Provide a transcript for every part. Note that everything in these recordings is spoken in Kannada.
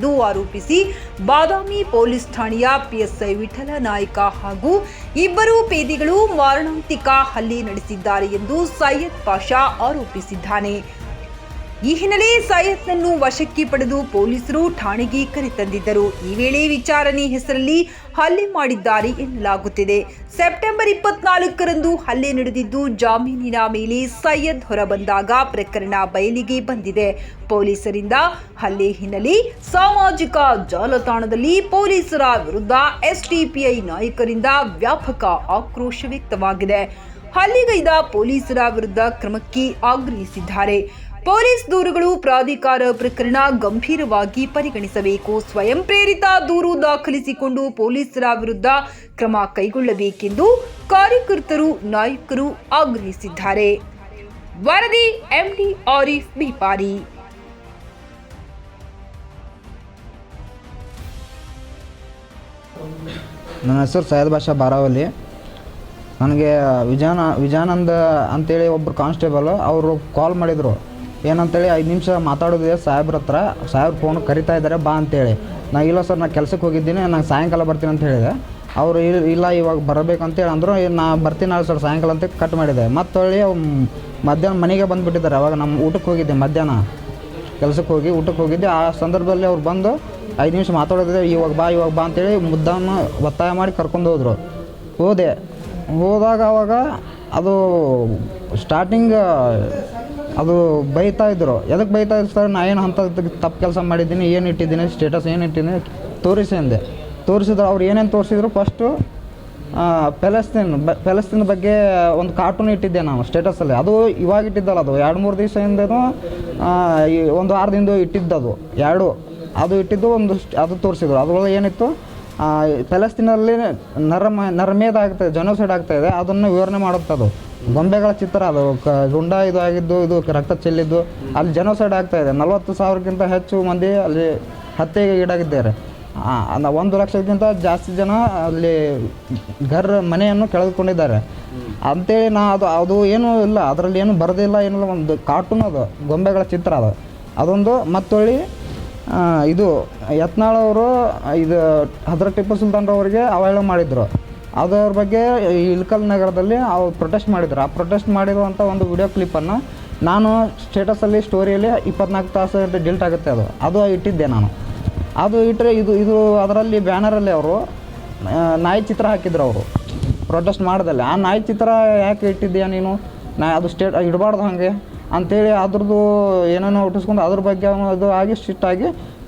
ಎಂದು ಆರೋಪಿಸಿ ಬಾದಾಮಿ ಪೊಲೀಸ್ ಠಾಣೆಯ ಪಿಎಸ್ಐ ವಿಠಲ ನಾಯ್ಕ ಹಾಗೂ ಇಬ್ಬರು ಪೇದಿಗಳು ಮಾರಣಾಂತಿಕ ಹಲ್ಲೆ ನಡೆಸಿದ್ದಾರೆ ಎಂದು ಸೈಯದ್ ಪಾಷಾ ಆರೋಪಿಸಿದ್ದಾನೆ. ಈ ಹಿನ್ನೆಲೆ ಸೈಯದ್ನನ್ನು ವಶಕ್ಕೆ ಪಡೆದು ಪೊಲೀಸರು ಠಾಣೆಗೆ ಕರೆತಂದಿದ್ದರು ಈ ವೇಳೆ ವಿಚಾರಣೆ ಹೆಸರಲ್ಲಿ ಹಲ್ಲೆ ಮಾಡಿದ್ದಾರೆ ಎನ್ನಲಾಗುತ್ತಿದೆ. ಸೆಪ್ಟೆಂಬರ್ ಇಪ್ಪತ್ನಾಲ್ಕರಂದು ಹಲ್ಲೆ ನಡೆದಿದ್ದು, ಜಾಮೀನಿನ ಮೇಲೆ ಸೈಯದ್ ಹೊರಬಂದಾಗ ಪ್ರಕರಣ ಬಯಲಿಗೆ ಬಂದಿದೆ. ಪೊಲೀಸರಿಂದ ಹಲ್ಲೆ ಹಿನ್ನೆಲೆ ಸಾಮಾಜಿಕ ಜಾಲತಾಣದಲ್ಲಿ ಪೊಲೀಸರ ವಿರುದ್ಧ ಎಸ್ಡಿಪಿಐ ನಾಯಕರಿಂದ ವ್ಯಾಪಕ ಆಕ್ರೋಶ ವ್ಯಕ್ತವಾಗಿದೆ. ಹಲ್ಲೆಗೈದ ಪೊಲೀಸರ ವಿರುದ್ಧ ಕ್ರಮಕ್ಕೆ ಆಗ್ರಹಿಸಿದ್ದಾರೆ. ಪೊಲೀಸ್ ದೂರುಗಳು ಪ್ರಾಧಿಕಾರ ಪ್ರಕರಣ ಗಂಭೀರವಾಗಿ ಪರಿಗಣಿಸಬೇಕು. ಸ್ವಯಂ ಪ್ರೇರಿತ ದೂರು ದಾಖಲಿಸಿಕೊಂಡು ಪೊಲೀಸರ ವಿರುದ್ಧ ಕ್ರಮ ಕೈಗೊಳ್ಳಬೇಕೆಂದು ಕಾರ್ಯಕರ್ತರು, ನಾಯಕರು ಆಗ್ರಹಿಸಿದ್ದಾರೆ. ವರದಿ ಎಂಡಿ ಆರಿಫ್ ಬಿಪಾರಿ ನನ್ನ ಹೆಸರು ಸೈಯದ್ ಬಾಷಾ ಬಾರಾವಲಿ ನನಗೆ ವಿಜಾನ ವಿಜಾನಂದ ಅಂತೇಳಿ ಒಬ್ಬರು ಕಾನ್ಸ್ಟೇಬಲ್, ಅವರು ಕಾಲ್ ಮಾಡಿದರು. ಏನಂತೇಳಿ ಐದು ನಿಮಿಷ ಮಾತಾಡೋದಿದೆ. ಸಾಹೇಬ್ರ ಹತ್ರ. ಸಾಹೇಬ್ರ ಫೋನ್ ಕರಿತಾ ಇದ್ದಾರೆ, ಬಾ ಅಂತೇಳಿ. ನಾ ಇಲ್ಲ ಸರ್, ನಾ ಕೆಲಸಕ್ಕೆ ಹೋಗಿದ್ದೀನಿ ನಾನು ಸಾಯಂಕಾಲ ಬರ್ತೀನಿ ಅಂತ ಹೇಳಿದೆ. ಅವರು ಇಲ್ಲ, ಇವಾಗ ಬರಬೇಕಂತೇಳಿ ಅಂದರು ನಾ ಬರ್ತೀನಿ ನಾಳೆ ಸರ್, ಸಾಯಂಕಾಲ ಅಂತ ಕಟ್ ಮಾಡಿದೆ. ಮತ್ತೆ ಹೊಳ್ಳಿ ಮಧ್ಯಾಹ್ನ ಮನೆಗೆ ಬಂದುಬಿಟ್ಟಿದ್ದಾರೆ, ಅವಾಗ ನಮ್ಮ ಊಟಕ್ಕೆ ಹೋಗಿದ್ದೆ, ಮಧ್ಯಾಹ್ನ. ಕೆಲಸಕ್ಕೆ ಹೋಗಿ ಊಟಕ್ಕೆ ಹೋಗಿದ್ದೆ. ಆ ಸಂದರ್ಭದಲ್ಲಿ ಅವ್ರು ಬಂದು ಐದು ನಿಮಿಷ ಮಾತಾಡೋದಿದೆ, ಇವಾಗ ಬಾ ಇವಾಗ ಬಾ ಅಂತೇಳಿ ಮುದ್ದಾಮ ಒತ್ತಾಯ ಮಾಡಿ ಕರ್ಕೊಂಡು ಹೋದರು. ಹೋದೆ. ಹೋದಾಗ ಅವಾಗ ಅದು ಸ್ಟಾರ್ಟಿಂಗ್ ಅದು ಬೈತಾ ಇದ್ರು. ಎದಕ್ಕೆ ಬೈತಾ ಇದ್ರು ಸರ್? ನಾ ಏನು ಅಂತ ತಪ್ಪು ಕೆಲಸ ಮಾಡಿದ್ದೀನಿ, ಏನು ಇಟ್ಟಿದ್ದೀನಿ ಸ್ಟೇಟಸ್ ಏನು ಇಟ್ಟಿದ್ದೀನಿ ತೋರಿಸಿ ಅಂದೆ. ತೋರಿಸಿದ್ರು, ಅವ್ರು ಏನೇನು ತೋರಿಸಿದ್ರು? ಫಸ್ಟು ಪ್ಯಾಲೆಸ್ತೀನ್ ಬ ಪ್ಯಾಲೆಸ್ತೀನ್ ಬಗ್ಗೆ ಒಂದು ಕಾರ್ಟೂನ್ ಇಟ್ಟಿದ್ದೆ ನಾನು ಸ್ಟೇಟಸಲ್ಲಿ ಅದು ಇವಾಗ ಇಟ್ಟಿದ್ದಲ್ಲ ಅದು. ಎರಡು ಮೂರು ದಿವಸ ದಿವಸದಿಂದನೂ ಒಂದು ವಾರದಿಂದ ಇಟ್ಟಿದ್ದದು ಎರಡು. ಅದು ಇಟ್ಟಿದ್ದು ಒಂದು ಅದು ತೋರಿಸಿದ್ರು. ಅದ್ರೊಳಗೆ ಏನಿತ್ತು? ಪ್ಯಾಲೆಸ್ತೀನಲ್ಲಿ ನರಮ ನರಮೇದ ಆಗ್ತಾಯಿದೆ ಜನೋಸೈಡ್ ಆಗ್ತಾಯಿದೆ ಅದನ್ನು ವಿವರಣೆ ಮಾಡುತ್ತದು ಗೊಂಬೆಗಳ ಚಿತ್ರ ಅದು ಗುಂಡ ಇದು ಆಗಿದ್ದು, ಇದು ರಕ್ತ ಚೆಲ್ಲಿದ್ದು, ಅಲ್ಲಿ ಜನೋಸೈಡ್ ಇದೆ. ನಲವತ್ತು ಸಾವಿರಕ್ಕಿಂತ ಹೆಚ್ಚು ಮಂದಿ ಅಲ್ಲಿ ಹತ್ಯೆಗೆ ಈಡಾಗಿದ್ದಾರೆ. ಒಂದು ಲಕ್ಷಕ್ಕಿಂತ ಜಾಸ್ತಿ ಜನ ಅಲ್ಲಿ ಘರ್ ಮನೆಯನ್ನು ಕಳೆದುಕೊಂಡಿದ್ದಾರೆ. ಅಂತೇಳಿ ನಾ, ಅದು ಅದು ಏನೂ ಇಲ್ಲ. ಅದರಲ್ಲಿ ಏನು ಬರೋದಿಲ್ಲ ಏನಿಲ್ಲ ಒಂದು ಕಾರ್ಟೂನ್ ಅದು, ಗೊಂಬೆಗಳ ಚಿತ್ರ ಅದು. ಅದೊಂದು ಮತ್ತೊಳ್ಳಿ ಇದು ಯತ್ನಾಳವರು ಇದು ಹದ್ರ ಟಿಪ್ಪು ಸುಲ್ತಾನ್ರವರಿಗೆ ಅವಹೇಳ ಮಾಡಿದರು. ಅದರ ಬಗ್ಗೆ ಇಳ್ಕಲ್ ನಗರದಲ್ಲಿ ಅವ್ರು ಪ್ರೊಟೆಸ್ಟ್ ಮಾಡಿದ್ರು. ಆ ಪ್ರೊಟೆಸ್ಟ್ ಮಾಡಿರುವಂಥ ಒಂದು ವಿಡಿಯೋ ಕ್ಲಿಪ್ಪನ್ನು ನಾನು ಸ್ಟೇಟಸಲ್ಲಿ ಸ್ಟೋರಿಯಲ್ಲಿ ಇಪ್ಪತ್ನಾಲ್ಕು ತಾಸು ಡಿಲ್ಟ್ ಆಗುತ್ತೆ ಅದು. ಅದು ಇಟ್ಟಿದ್ದೆ ನಾನು. ಅದು ಇಟ್ಟರೆ ಇದು ಇದು ಅದರಲ್ಲಿ ಬ್ಯಾನರಲ್ಲಿ ಅವರು ನಾಯಿ ಚಿತ್ರ ಹಾಕಿದ್ರು ಅವರು. ಪ್ರೊಟೆಸ್ಟ್ ಮಾಡ್ದಲ್ಲಿ. ಆ ನಾಯಿ ಚಿತ್ರ ಯಾಕೆ ಇಟ್ಟಿದ್ದೀಯ ನೀನು? ನಾ, ಅದು ಸ್ಟೇಟ್ ಇಡಬಾರ್ದು ಹಾಗೆ. ಅಂಥೇಳಿ ಅದ್ರದ್ದು ಏನೇನೋ ಹುಟ್ಟಿಸ್ಕೊಂಡು ಅದ್ರ ಬಗ್ಗೆ ಅದು ಆಗಿ ಸ್ಟ್ರಿಕ್ಟ್ ಆಗಿ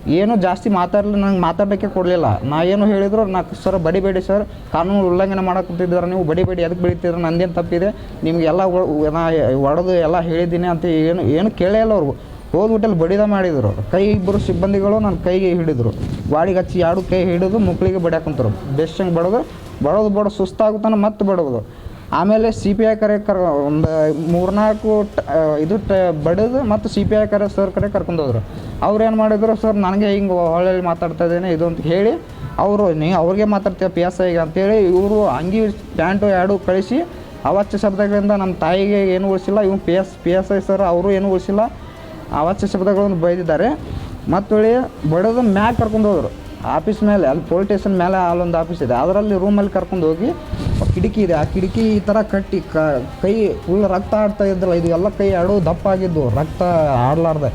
ಏನು ಜಾಸ್ತಿ ಮಾತಾಡಲಿ ನಂಗೆ ಮಾತಾಡೋಕ್ಕೆ ಕೊಡಲಿಲ್ಲ. ನಾ ಏನು ಹೇಳಿದ್ರು, ನಾ ಸರ್ ಬಡಿಬೇಡಿ ಸರ್, ಕಾನೂನು ಉಲ್ಲಂಘನೆ ಮಾಡಕ್ಕಂತಿದ್ದಾರೆ ನೀವು ಬಡಿಬೇಡಿ ಅದಕ್ಕೆ ಬೆಳಿತಿದ್ರೆ ನಂದೇನು ತಪ್ಪಿದೆ? ನಿಮಗೆ ಎಲ್ಲ ಒ- ನಾ ಒಡೆದು ಎಲ್ಲ ಹೇಳಿದ್ದೀನಿ ಅಂತ ಏನು ಏನು ಕೇಳೇ ಇಲ್ಲ ಅವ್ರಿಗೂ ಹೋದ್ಬಿಟ್ಟಲ್ಲಿ ಬಡಿದ ಮಾಡಿದರು. ಕೈ ಇಬ್ಬರು ಸಿಬ್ಬಂದಿಗಳು ನನ್ನ ಕೈಗೆ ಹಿಡಿದ್ರು. ಬಾಡಿಗೆ ಹಚ್ಚಿ ಎರಡು ಕೈ ಹಿಡಿದು ಮುಕ್ಳಿಗೆ ಬಡಿಯಾಕಂತರು ಬೆಸ್ಟಂಗೆ ಬಡೋದು ಬಡೋದು ಬಡೋದು ಸುಸ್ತಾಗುತ್ತಾನೆ ಮತ್ತೆ ಬಡೋದು. ಆಮೇಲೆ ಸಿ ಪಿ ಐ ಕರೆ ಕರ್, ಒಂದು ಮೂರ್ನಾಲ್ಕು ಟ- ಇದು ಟ, ಬಡಿದು ಮತ್ತು ಸಿ ಪಿ ಐ ಕರೆ ಸರ್ ಕಡೆ ಕರ್ಕೊಂಡು ಹೋದ್ರು. ಅವ್ರು ಏನು ಮಾಡಿದ್ರು ಸರ್ ನನಗೆ ಹಿಂಗೆ ಹೊಳ್ಳಿ ಮಾತಾಡ್ತಾ ಇದ್ದೇನೆ, ಇದು ಅಂತ ಹೇಳಿ ಅವರು, ನೀ ಅವ್ರಿಗೆ ಮಾತಾಡ್ತೀವಿ ಪಿ ಎಸ್ ಐಗೆ ಅಂತೇಳಿ ಇವರು ಅಂಗಿ, ಪ್ಯಾಂಟು ಎರಡು ಕಳಿಸಿ ಅವಚ್ಚ ಶಬ್ದಗಳಿಂದ ನಮ್ಮ ತಾಯಿಗೆ ಏನು ಉಳಿಸಿಲ್ಲ, ಇವ್ನು P S P S I sir ಅವರು ಏನು ಉಳಿಸಿಲ್ಲ, ಅವಾಚ್ಯ ಶಬ್ದಗಳನ್ನು ಬೈದಿದ್ದಾರೆ. ಮತ್ತು ಬಡದು ಮ್ಯಾಲೆ ಕರ್ಕೊಂಡು ಹೋದ್ರು. ಆಫೀಸ್ ಮೇಲೆ, ಅಲ್ಲಿ ಪೊಲೀಸ್ ಸ್ಟೇಷನ್ ಮೇಲೆ ಅಲ್ಲೊಂದು ಆಫೀಸ್ ಇದೆ, ಅದರಲ್ಲಿ ರೂಮಲ್ಲಿ ಕರ್ಕೊಂಡು ಹೋಗಿ ಕಿಟಕಿ ಇದೆ. ಆ ಕಿಟಕಿ ಈ ಥರ ಕಟ್ಟಿ ಕ, ಕೈ ಫುಲ್ ರಕ್ತ ಆಡ್ತಾ ಇದ್ರಲ್ಲ ಇದು ಎಲ್ಲ ಕೈ ಆಡೋ ದಪ್ಪ ಆಗಿದ್ದು ರಕ್ತ ಆಡಲಾರ್ದೆ.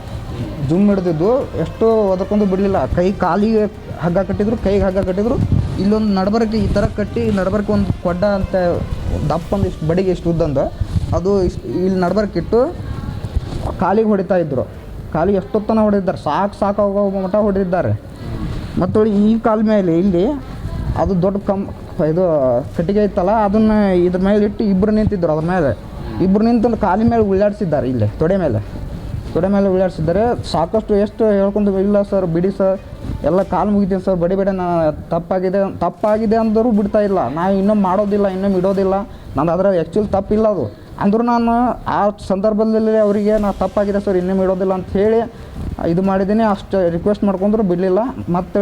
ಜುಮ್ ಹಿಡ್ದಿದ್ದು, ಎಷ್ಟು ಒದಕೊಂಡು ಬಿಡಲಿಲ್ಲ. ಕೈ ಕಾಲಿಗೆ ಹಗ್ಗ ಕಟ್ಟಿದ್ರು, ಕೈಗೆ ಹಗ್ಗ ಕಟ್ಟಿದ್ರು. ಇಲ್ಲೊಂದು ನಡಬರಕ್ಕೆ ಈ ಥರ ಕಟ್ಟಿ ನಡಬರಕ್ಕೆ ಒಂದು ಕೊಡ್ಡ ಅಂತ ದಪ್ಪ ಒಂದು ಇಷ್ಟು, ಬಡಿಗೆ ಇಷ್ಟು ಉದ್ದಂದು, ಅದು ಇಷ್ಟು, ಇಲ್ಲಿ ನಡಬರ್ಕಿಟ್ಟು ಕಾಲಿಗೆ ಹೊಡಿತಾ ಇದ್ದರು ಕಾಲಿಗೆ ಎಷ್ಟೊತ್ತನ ಹೊಡೆದಿದ್ದಾರೆ? ಸಾಕು ಸಾಕು ಹೋಗೋ ಮಟ್ಟ ಹೊಡೆದಿದ್ದಾರೆ. ಮತ್ತು ಈ ಕಾಲ ಮೇಲೆ ಇಲ್ಲಿ, ಅದು ದೊಡ್ಡ ಕಮ್ ಇದು ಕಟ್ಟಿಗೆ ಇತ್ತಲ್ಲ ಅದನ್ನ ಇದ್ರ ಮೇಲೆ ಇಟ್ಟು ಇಬ್ಬರು ನಿಂತಿದ್ರು ಅದ್ರ ಮೇಲೆ. ಇಬ್ಬರು ನಿಂತು ಕಾಲಿ ಮೇಲೆ ಉಳ್ಳಾಡಿಸಿದ್ದಾರೆ ಇಲ್ಲಿ, ತೊಡೆ ಮೇಲೆ. ತೊಡೆ ಮೇಲೆ ಉಳ್ಳಾಡಿಸಿದ್ದಾರೆ. ಸಾಕಷ್ಟು ಎಷ್ಟು ಹೇಳ್ಕೊಂಡು, ಇಲ್ಲ ಸರ್, ಬಿಡಿ ಸರ್, ಎಲ್ಲ ಕಾಲು ಮುಗಿತೀನಿ ಸರ್, ಬಡಿ ಬೇಡ, ನಾ ತಪ್ಪಾಗಿದೆ ತಪ್ಪಾಗಿದೆ ಅಂದರೂ ಬಿಡ್ತಾ ಇಲ್ಲ. ನಾನು ಇನ್ನೂ ಮಾಡೋದಿಲ್ಲ ಇನ್ನೂ ಇಡೋದಿಲ್ಲ. ನಾನು ಅದ್ರ ಆ್ಯಕ್ಚುಲಿ ತಪ್ಪಿಲ್ಲ ಅದು. ಅಂದರೂ ನಾನು ಆ ಸಂದರ್ಭದಲ್ಲಿ ಅವರಿಗೆ ನಾನು ತಪ್ಪಾಗಿದೆ ಸರ್, ಇನ್ನೊಮ್ಮೆ ಇಡೋದಿಲ್ಲ ಅಂತ ಹೇಳಿ, ಇದು ಮಾಡಿದ್ದೀನಿ. ಅಷ್ಟು ರಿಕ್ವೆಸ್ಟ್ ಮಾಡ್ಕೊಂಡ್ರು ಬಿಡಲಿಲ್ಲ. ಮತ್ತೆ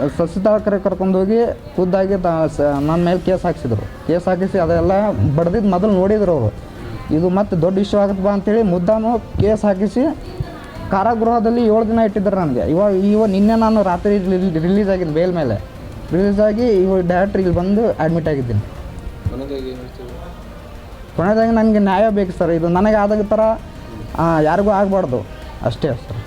ಅವಳಿಗೆ ಸಸಿತಾಳ ಕರೆ ಕರ್ಕೊಂಡೋಗಿ ಖುದ್ದಾಗಿ ತ ಸ- ನನ್ನ ಮೇಲೆ ಕೇಸ್ ಹಾಕ್ಸಿದ್ರು. ಕೇಸ್ ಹಾಕಿಸಿ ಅದೆಲ್ಲ ಬಡ್ದಿದ್ದು ಮೊದಲು ನೋಡಿದ್ರು ಅವರು. ಇದು ಮತ್ತೆ ದೊಡ್ಡ ಇಶ್ಯೂ ಆಗುತ್ತೆ ಬಾ ಅಂತೇಳಿ ಮುದ್ದಾನು ಕೇಸ್ ಹಾಕಿಸಿ ಕಾರಾಗೃಹದಲ್ಲಿ ಏಳು ದಿನ ಇಟ್ಟಿದ್ದಾರೆ ನನಗೆ. ಇವಾಗ ಇವಾಗ ನಿನ್ನೆ ನಾನು ರಾತ್ರಿ ರಿಲೀಸ್ ಆಗಿದ್ದು ಬೇಲ್ ಮೇಲೆ. ರಿಲೀಸ್ ಆಗಿ ಇವಾಗ ಡೈರೆಕ್ಟ್ ಇಲ್ಲಿ ಬಂದು ಅಡ್ಮಿಟ್ ಆಗಿದ್ದೀನಿ. ಕೊನೆದಾಗಿ ಕೊನೆಯದಾಗಿ ನನಗೆ ನ್ಯಾಯ ಬೇಕು ಸರ್. ಇದು ನನಗೆ ಆದಾಗ ಥರ ಯಾರಿಗೂ ಆಗಬಾರ್ದು. ಅಷ್ಟೇ ಸರ್.